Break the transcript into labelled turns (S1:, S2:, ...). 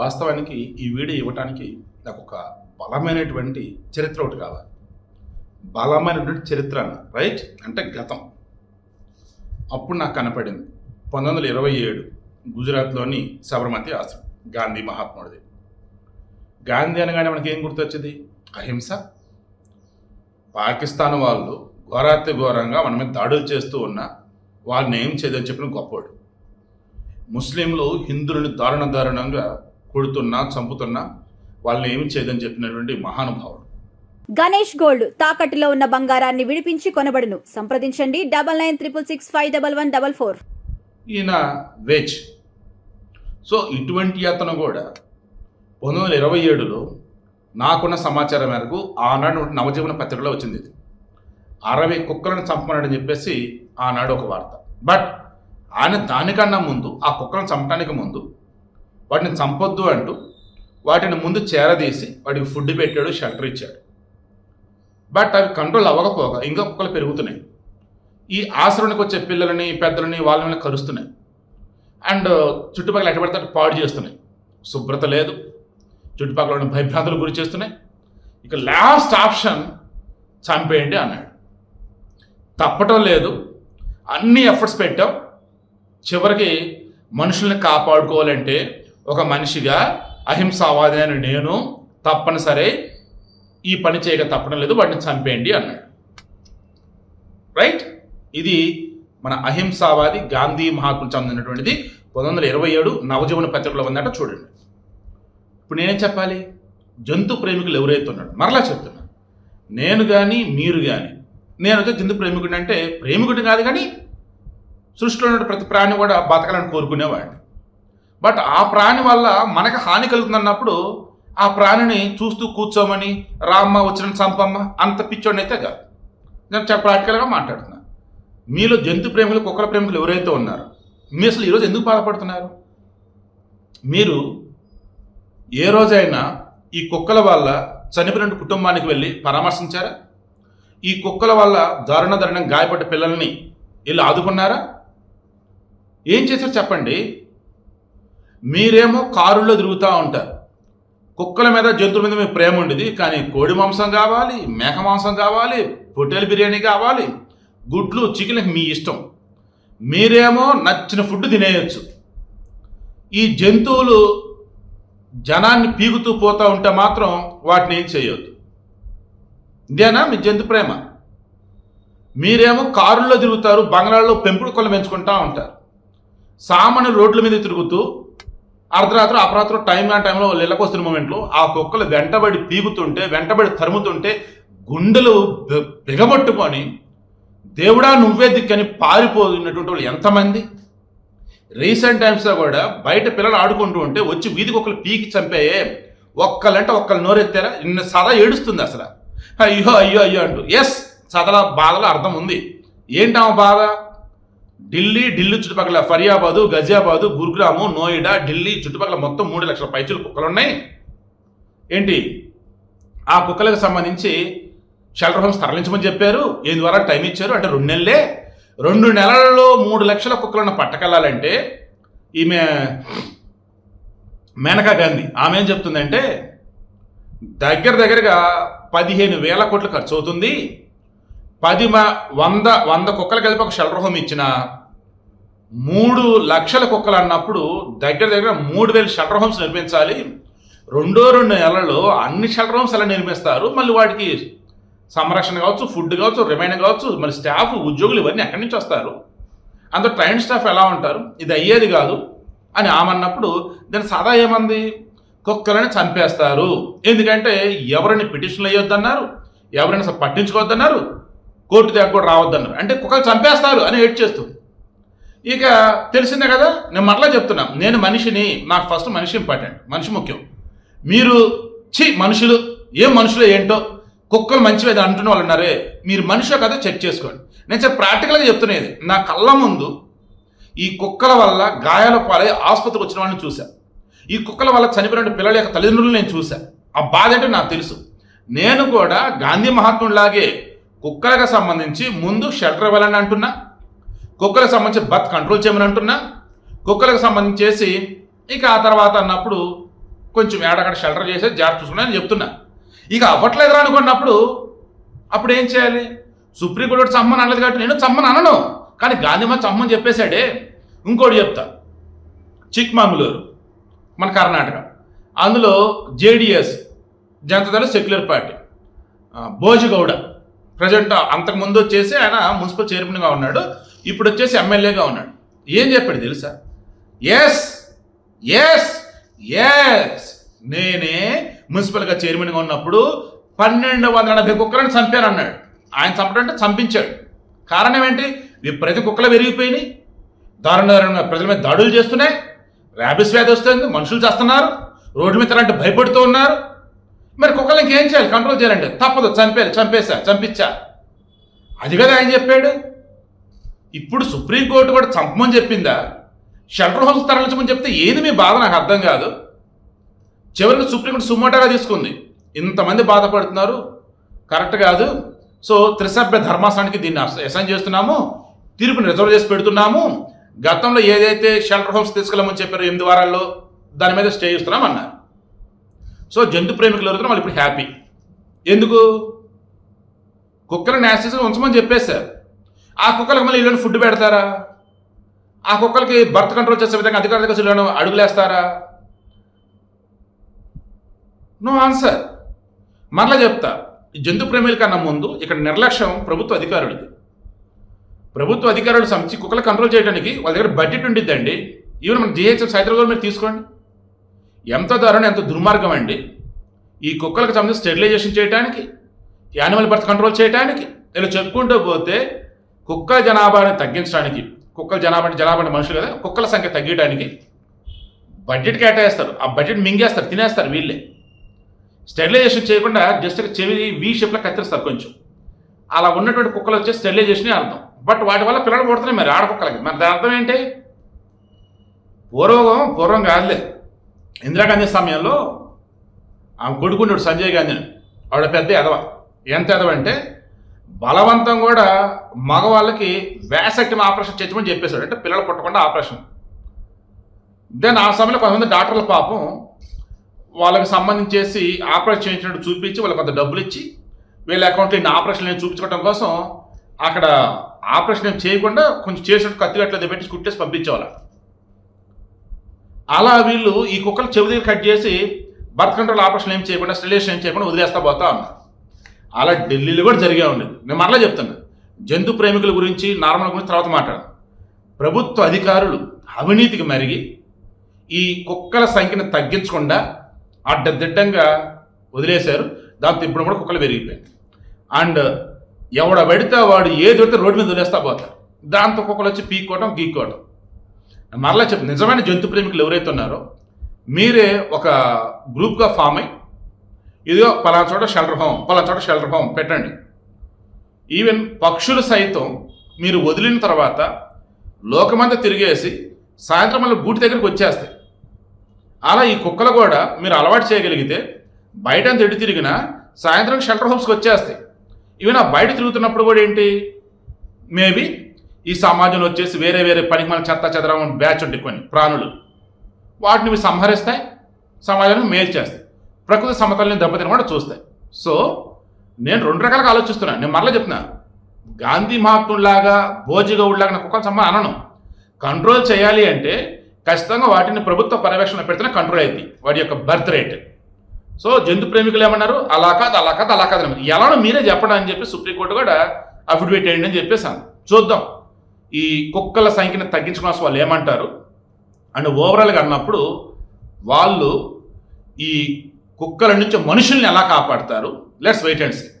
S1: వాస్తవానికి ఈ వీడియో ఇవ్వటానికి నాకు ఒక బలమైనటువంటి చరిత్ర ఒకటి కావాలి. బలమైనటువంటి చరిత్ర అన్న రైట్? అంటే గతం. అప్పుడు నాకు కనపడింది. పంతొమ్మిది వందల ఇరవై ఏడు గుజరాత్లోని సబర్మతి ఆశ్రమం గాంధీ మహాత్ముడిది. గాంధీ అనగానే మనకి ఏం గుర్తొచ్చింది? అహింస. పాకిస్తాన్ వాళ్ళు ఘోరాతి ఘోరంగా మన మీద దాడులు చేస్తూ ఉన్న వాళ్ళని ఏం చేయదని చెప్పిన గొప్పోడు. ముస్లింలు హిందువులను దారుణ దారుణంగా కొడుతున్నా చంపుతున్నా వాళ్ళని ఏమి చేయదని చెప్పినటువంటి మహానుభావుడు.
S2: గణేష్ గోల్డ్ తాకట్టులో ఉన్న బంగారాన్ని విడిపించి కొనబడును. సంప్రదించండి. Double nine triple six five double one double four.
S1: ఈయన వేజ్. సో ఇటువంటి అతను కూడా పంతొమ్మిది వందల ఇరవై ఏడులో నాకున్న సమాచారం మేరకు ఆనాడు నవజీవన పత్రికలో వచ్చింది ఇది. అరవై కుక్కలను చంపమన్నాడని చెప్పేసి ఆనాడు ఒక వార్త. బట్ ఆయన దానికన్నా ముందు ఆ కుక్కలను చంపడానికి ముందు వాటిని చంపొద్దు అంటూ వాటిని ముందు చేరదీసి వాటికి ఫుడ్ పెట్టాడు షెల్టర్ ఇచ్చాడు. బట్ అవి కంట్రోల్ అవ్వకపోగా ఇంకా కుక్కలు పెరుగుతున్నాయి. ఈ ఆశ్రమానికి వచ్చే పిల్లలని పెద్దలని వాళ్ళని కరుస్తున్నాయి. అండ్ చుట్టుపక్కల ఎక్కడ పాడు చేస్తున్నాయి. శుభ్రత లేదు. చుట్టుపక్కల ఉన్న భయభ్రాంతులు గురి చేస్తున్నాయి. ఇక లాస్ట్ ఆప్షన్ చంపేయండి అన్నాడు. తప్పటం లేదు. అన్ని ఎఫర్ట్స్ పెట్టాం. చివరికి మనుషుల్ని కాపాడుకోవాలంటే ఒక మనిషిగా అహింసావాది అని నేను తప్పనిసరి ఈ పని చేయక తప్పడం లేదు వాటిని చంపేయండి అన్నాడు. రైట్? ఇది మన అహింసావాది గాంధీ మహాత్ముడు చెందినటువంటిది పంతొమ్మిది వందల ఇరవై ఏడు నవజీవన పత్రికలో ఉందంట చూడండి. ఇప్పుడు నేనేం చెప్పాలి? జంతు ప్రేమికులు ఎవరైతే ఉన్నాడు మరలా చెప్తున్నాను నేను కానీ మీరు కానీ నేనైతే జంతు ప్రేమికుడు అంటే ప్రేమికుడు కాదు కానీ సృష్టిలో ఉన్న ప్రతి ప్రాణి కూడా బతకాలని కోరుకునేవాడిని. బట్ ఆ ప్రాణి వల్ల మనకు హాని కలుగుతుందన్నప్పుడు ఆ ప్రాణిని చూస్తూ కూర్చోమని రామ్మ వచ్చిన చంపమ్మ అంత పిచ్చోడిని అయితే కాదు. నేను ప్రాక్టికల్గా మాట్లాడుతున్నాను మీలో జంతు ప్రేమికులు కుక్కల ప్రేమికులు ఎవరైతే ఉన్నారో మీ అసలు ఈరోజు ఎందుకు బాధపడుతున్నారు? మీరు ఏ రోజైనా ఈ కుక్కల వల్ల చనిపోయిన కుటుంబానికి వెళ్ళి పరామర్శించారా? ఈ కుక్కల వల్ల దారుణ దారుణం గాయపడ్డ పిల్లల్ని వెళ్ళి ఆదుకున్నారా? ఏం చేశారు చెప్పండి. మీరేమో కారుల్లో తిరుగుతూ ఉంటారు. కుక్కల మీద జంతువుల మీద మీకు ప్రేమ ఉండేది కానీ కోడి మాంసం కావాలి మేక మాంసం కావాలి పొట్టేలు బిర్యానీ కావాలి గుడ్లు చికెన్ మీ ఇష్టం. మీరేమో నచ్చిన ఫుడ్ తినేయచ్చు. ఈ జంతువులు జనాన్ని పీగుతూ పోతూ ఉంటే మాత్రం వాటిని ఏం చేయొద్దు. ఇదేనా మీ జంతు ప్రేమ. మీరేమో కారుల్లో తిరుగుతారు బంగ్లాల్లో పెంపుడు కొల్ల పెంచుకుంటూ ఉంటారు. సామాన్య రోడ్ల మీద తిరుగుతూ అర్ధరాత్రి అపరాత్రి టైం ఆ టైంలో ఇళ్ళకొస్తున్న మూమెంట్లో ఆ కుక్కలు వెంటబడి పీగుతుంటే వెంటబడి తరుముతుంటే గుండెలు బిగబట్టుకొని దేవుడా నువ్వే దిక్కని పారిపోతున్నటువంటి వాళ్ళు ఎంతమంది? రీసెంట్ టైమ్స్లో కూడా బయట పిల్లలు ఆడుకుంటూ ఉంటే వచ్చి వీధి కుక్కలు పీకి చంపాయే ఒక్కలంటే ఒక్కళ్ళు నోరెత్తారా? నిన్న సదా ఏడుస్తుంది అసలు. అయ్యో అయ్యో అయ్యో అంటూ. ఎస్ సదల బాధలో అర్థం ఉంది. ఏంటా బాధ? ఢిల్లీ ఢిల్లీ చుట్టుపక్కల ఫరియాబాదు గజియాబాదు గురుగ్రాము నోయిడా ఢిల్లీ చుట్టుపక్కల మొత్తం మూడు లక్షల పైచులు కుక్కలు ఉన్నాయి ఏంటి? ఆ కుక్కలకు సంబంధించి షెల్టర్ హోమ్స్ తరలించమని చెప్పారు. ఏం ద్వారా? టైం ఇచ్చారు. అంటే రెండు నెలలే. రెండు నెలలలో మూడు లక్షల కుక్కలను పట్టకెళ్ళాలంటే ఈమె మేనకా గాంధీ ఆమె ఏం చెప్తుందంటే దగ్గర దగ్గరగా పదిహేను వేల కోట్లు ఖర్చు అవుతుంది. పది మ వంద వంద కుక్కలు కలిపి ఒక షెల్టర్ హోమ్ ఇచ్చిన మూడు లక్షల కుక్కలు అన్నప్పుడు దగ్గర దగ్గర మూడు వేల షెల్టర్ హోమ్స్ నిర్మించాలి. రెండో రెండు నెలల్లో అన్ని షెల్టర్ హోమ్స్ ఎలా నిర్మిస్తారు? మళ్ళీ వాటికి సంరక్షణ కావచ్చు ఫుడ్ కావచ్చు రిమైండ్ కావచ్చు మరి స్టాఫ్ ఉద్యోగులు ఇవన్నీ ఎక్కడి నుంచి వస్తారు? అంత ట్రైన్ స్టాఫ్ ఎలా ఉంటారు? ఇది అయ్యేది కాదు అని ఆమన్నప్పుడు దాని సదా ఏమంది? కుక్కలని చంపేస్తారు. ఎందుకంటే ఎవరిని పిటిషన్లు వేయొద్దన్నారు? ఎవరైనా పట్టించుకోవద్దన్నారు? కోర్టు దగ్గర కూడా రావద్దన్నారు. అంటే కుక్కలు చంపేస్తారు అని ఏడ్ చేస్తుంది. ఇక తెలిసిందే కదా నేను మరలా చెప్తున్నా నేను మనిషిని నాకు ఫస్ట్ మనిషి ఇంపార్టెంట్ మనిషి ముఖ్యం. మీరు చి మనుషులు ఏం మనుషులు ఏంటో కుక్కలు మంచివి అది అంటున్న వాళ్ళు ఉన్నారే మీరు మనిషో కదా చెక్ చేసుకోండి. నేను చాలా ప్రాక్టికల్గా చెప్తున్నది నా కళ్ళ ముందు ఈ కుక్కల వల్ల గాయాల పాలై ఆసుపత్రికి వచ్చిన వాళ్ళని చూశాను ఈ కుక్కల వల్ల చనిపోయిన పిల్లల యొక్క తల్లిదండ్రులు నేను చూశాను ఆ బాధ అంటే నాకు తెలుసు. నేను కూడా గాంధీ మహాత్ముడిలాగే కుక్కలకు సంబంధించి ముందు షెల్టర్ ఇవ్వాలని అంటున్నా. కుక్కలకు సంబంధించి బత్ కంట్రోల్ చేయమని అంటున్నా. కుక్కలకు సంబంధించేసి ఇక ఆ తర్వాత అన్నప్పుడు కొంచెం ఏడక్కడ షెల్టర్ చేసి జాగ్రత్త చూసుకున్నాను చెప్తున్నా. ఇక అవ్వట్లేదురా అనుకున్నప్పుడు అప్పుడు ఏం చేయాలి? సుప్రీంకోర్టు చమ్మని అనలేదు కాబట్టి నేను చమ్మని అనను. కానీ గాంధీమా చమ్మని చెప్పేశాడే. ఇంకోటి చెప్తా. చిక్మంగళూరు మన కర్ణాటక. అందులో JDS Janata Dal secular party. Bhojegowda present అంతకుముందు వచ్చేసి ఆయన మున్సిపల్ చైర్మన్గా ఉన్నాడు ఇప్పుడు వచ్చేసి ఎమ్మెల్యేగా ఉన్నాడు. ఏం చెప్పాడు తెలుసా? ఎస్ ఎస్ ఎస్ నేనే మున్సిపల్గా చైర్మన్గా ఉన్నప్పుడు పన్నెండు వందల డెబ్బై కుక్కలను చంపాను అన్నాడు ఆయన చంపడంటే చంపించాడు. కారణం ఏంటి? ప్రతి కుక్కలు పెరిగిపోయినాయి దారుణ దారుణంగా ప్రజల మీద దాడులు చేస్తున్నాయి. ర్యాబిస్ వ్యాధి వస్తుంది మనుషులు చేస్తున్నారు. రోడ్డు మీద అంటే భయపడుతూ ఉన్నారు. మరి కుక్కలు ఇంకేం చేయాలి? కంట్రోల్ చేయాలండి. తప్పదు. చంపారు చంపేశా. చంపించా. అది కదా ఆయన చెప్పాడు. ఇప్పుడు సుప్రీంకోర్టు కూడా చంపమని చెప్పిందా? షెల్టర్ హౌస్ తరలించమని చెప్తే ఏది మీ బాధ? నాకు అర్థం కాదు. చివరికి సుప్రీంకోర్టు సుమోటాగా తీసుకుంది. ఇంతమంది బాధపడుతున్నారు. కరెక్ట్ కాదు. సో త్రిసభ్య ధర్మాసనానికి దీన్ని అసైన్ చేస్తున్నాము. తీర్పుని రిజర్వ్ చేసి పెడుతున్నాము. గతంలో ఏదైతే షెల్టర్ హోమ్స్ తీసుకెళ్ళమని చెప్పారో ఎనిమిది వారాల్లో దాని మీద స్టే ఇస్తున్నాం అన్నారు సో జంతు ప్రేమికులు ఎవరైతే వాళ్ళు ఇప్పుడు హ్యాపీ ఎందుకు? కుక్కలు యాక్సెస్గా ఉంచమని చెప్పేశారు ఆ కుక్కలకు మళ్ళీ ఇళ్ళని ఫుడ్ పెడతారా? ఆ కుక్కలకి బర్త్ కంట్రోల్ చేసే విధంగా అధికారుల దగ్గర వీళ్ళను అడుగులేస్తారా? నో ఆన్సర్ మరలా చెప్తా. ఈ జంతు ప్రేమిల కన్నా ముందు ఇక్కడ నిర్లక్ష్యం ప్రభుత్వ అధికారులది. ప్రభుత్వ అధికారులు సంచి కుక్కలు కంట్రోల్ చేయడానికి వాళ్ళ దగ్గర బడ్జెట్ ఉండిద్దండి. ఈవెన్ మన జిహెచ్ఎఫ్ హైదరాబాద్ మీరు తీసుకోండి. ఎంత దారుణం ఎంత దుర్మార్గం అండి? ఈ కుక్కలకు సంబంధించి స్టెరిలైజేషన్ చేయడానికి యానిమల్ బర్త్ కంట్రోల్ చేయడానికి ఇలా చెప్పుకుంటూ పోతే కుక్కల జనాభాని తగ్గించడానికి కుక్కల జనాభా జనాభా అంటే మనుషులు కదా కుక్కల సంఖ్య తగ్గడానికి బడ్జెట్ కేటాయిస్తారు. ఆ బడ్జెట్ మింగేస్తారు తినేస్తారు వీళ్ళే. స్టెరిలైజేషన్ చేయకుండా జస్ట్ చెవి వీ షేప్లో కత్తిరిస్తారు కొంచెం. అలా ఉన్నటువంటి కుక్కలు వచ్చే స్టెరిలైజేషన్ అర్థం. బట్ వాటి వల్ల పిల్లలు పుడుతున్నాయి మరి ఆడ కుక్కలకి మరి దాని అర్థం ఏంటి? పూర్వం పూర్వం కాదులే. ఇందిరాగాంధీ సమయంలో ఆమె కొడుకున్నాడు సంజయ్ గాంధీని. ఆవిడ పెద్ద ఎదవ. ఎంత ఎదవ అంటే బలవంతం కూడా మగవాళ్ళకి వ్యాసక్టిమ ఆపరేషన్ చేయించమని చెప్పేశాడు. అంటే పిల్లలు పుట్టకుండా ఆపరేషన్. దెన్ ఆ సమయంలో కొంతమంది డాక్టర్ల పాపం వాళ్ళకి సంబంధించేసి ఆపరేషన్ చేయించినట్టు చూపించి వాళ్ళకి కొంత డబ్బులు ఇచ్చి వీళ్ళ అకౌంట్లో ఇన్ని ఆపరేషన్ నేను చూపించుకోవడం కోసం అక్కడ ఆపరేషన్ ఏం చేయకుండా కొంచెం చేసినట్టు కత్తిగట్లేదు పెట్టి కుట్టేసి పంపించేవాళ్ళు. అలా వీళ్ళు ఈ కుక్కలు చెవి దగ్గర కట్ చేసి బర్త్ కంట్రోల్ ఆపరేషన్ ఏం చేయకుండా స్టెలేషన్ ఏం చేయకుండా వదిలేస్తా పోతా ఉన్నారు. అలా ఢిల్లీలో కూడా జరిగే ఉండేది. నేను మరలా చెప్తాను జంతు ప్రేమికుల గురించి నార్మల్ గురించి తర్వాత మాట్లాడు ప్రభుత్వ అధికారులు అవినీతికి మరిగి ఈ కుక్కల సంఖ్యను తగ్గించకుండా అడ్డదిడ్డంగా వదిలేశారు. దాంతో ఇప్పుడు కూడా కుక్కలు పెరిగిపోయాయి. అండ్ ఎవడ పడితే వాడు ఏది పెడితే రోడ్డు మీద వదిలేస్తా పోతారు. దాంతో కుక్కలు వచ్చి పీక్కోవడం గీక్కోవడం మరలా చెప్ నిజమైన జంతు ప్రేమికులు ఎవరైతే ఉన్నారో మీరే ఒక గ్రూప్గా ఫామ్ అయ్యి ఇదిగో పలానా చోట షెల్టర్ హోమ్ పలానా చోట షెల్టర్ హోమ్ పెట్టండి. ఈవెన్ పక్షులు సైతం మీరు వదిలిన తర్వాత లోకమంతా తిరిగేసి సాయంత్రం మళ్ళీ గూటి దగ్గరికి వచ్చేస్తాయి. అలా ఈ కుక్కలు కూడా మీరు అలవాటు చేయగలిగితే బయట అంత ఎటు తిరిగినా సాయంత్రం షెల్టర్ హోమ్స్కి వచ్చేస్తాయి. ఈవెన్ ఆ బయట తిరుగుతున్నప్పుడు కూడా ఏంటి? మేబీ ఈ సమాజంలో వచ్చేసి వేరే వేరే పనికి మన చెత్త చెదరం బ్యాచ్ ఉంటే కొన్ని ప్రాణులు. వాటిని సంహరిస్తాయి సమాజానికి మేలు చేస్తాయి. ప్రకృతి సమతల్ని కూడా చూస్తాయి. సో నేను రెండు రకాలుగా ఆలోచిస్తున్నాను నేను మరలా చెప్తున్నా. గాంధీ మహాత్ములాగా భోజిగౌడ్లాగా నాకు కుక్కలు సమ్మ అనను. కంట్రోల్ చేయాలి అంటే ఖచ్చితంగా వాటిని ప్రభుత్వ పర్యవేక్షణ పెడితేనే కంట్రోల్ అయింది వాటి యొక్క బర్త్ రేట్. సో జంతు ప్రేమికులు ఏమన్నారు? అలా కాదు అలా కాదు అలా కాదు ఎలానో మీరే చెప్పడం అని చెప్పి సుప్రీంకోర్టు కూడా అఫిడవిట్ వేయండి అని చెప్పేసాను చూద్దాం. ఈ కుక్కల సంఖ్యను తగ్గించుకోవాల్సిన వాళ్ళు ఏమంటారు? అండ్ ఓవరాల్గా అన్నప్పుడు వాళ్ళు ఈ కుక్కల నుంచి మనుషుల్ని ఎలా కాపాడతారు? Let's wait and see